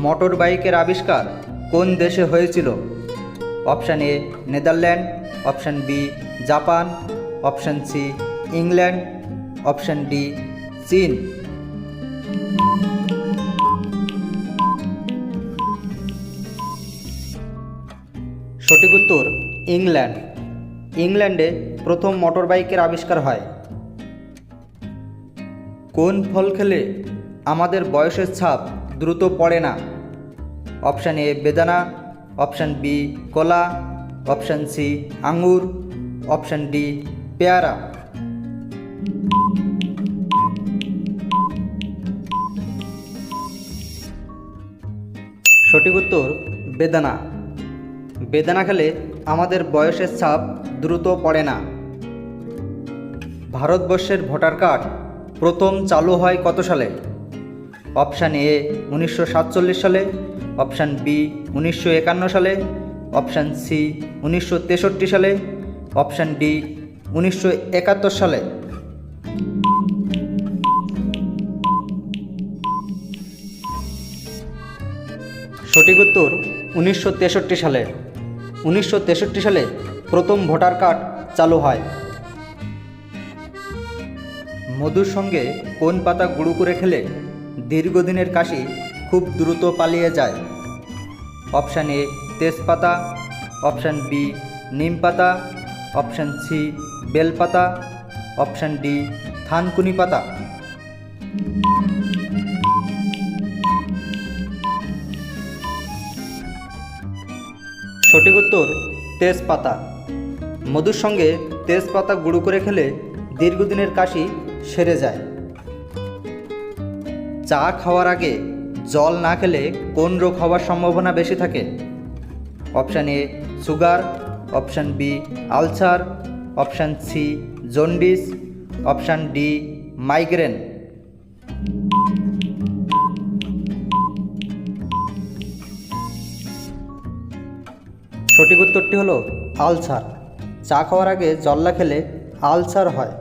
Motor বাইকের আবিষ্কার কোন দেশে হয়েছিল? Option A, Netherland, option B, Japan, option C, England, option D, চীন। সঠিক উত্তর, ইংল্যান্ড। ইংল্যান্ডে প্রথম মোটর বাইকের আবিষ্কার হয়। কোন ফল খেলে আমাদের বয়সের ছাপ দ্রুত পড়ে না। অপশান এ বেদানা, অপশান বি কলা, অপশান সি আঙ্গুর, অপশান ডি পেয়ারা। সঠিক উত্তর বেদানা। বেদানা খেলে আমাদের বয়সের ছাপ দ্রুত পড়ে না। ভারতবর্ষের ভোটার কার্ড প্রথম চালু হয় কত সালে? অপশান এ উনিশশো সাতচল্লিশ সালে, অপশান বি উনিশশো একান্ন সালে, অপশান সি উনিশশো তেষট্টি সালে, অপশান ডি উনিশশো একাত্তর সালে। সঠিক উত্তর উনিশশো তেষট্টি সালে। উনিশশো তেষট্টি সালে প্রথম ভোটার কার্ড চালু হয়। মধুর সঙ্গে কোন পাতা গুঁড়ো করে খেলে দীর্ঘদিনের কাশি খুব দ্রুত পালিয়ে যায়। অপশান এ তেজপাতা, অপশান বি নিম পাতা অপশান সি বেলপাতা, অপশান ডি থানকুনি পাতা। সঠিক উত্তর, তেজপাতা। মধুর সঙ্গে তেজপাতা গুঁড়ো করে খেলে দীর্ঘদিনের কাশি সেরে যায়। চা খাওয়ার আগে জল না খেলে কোন রোগ হওয়ার সম্ভাবনা বেশি থাকে? Option A, sugar, option B, ulcer, option C, jaundice, option D, migraine. সঠিক উত্তরটি হলো আলসার। চা খাওয়ার আগে জল না খেলে আলসার হয়।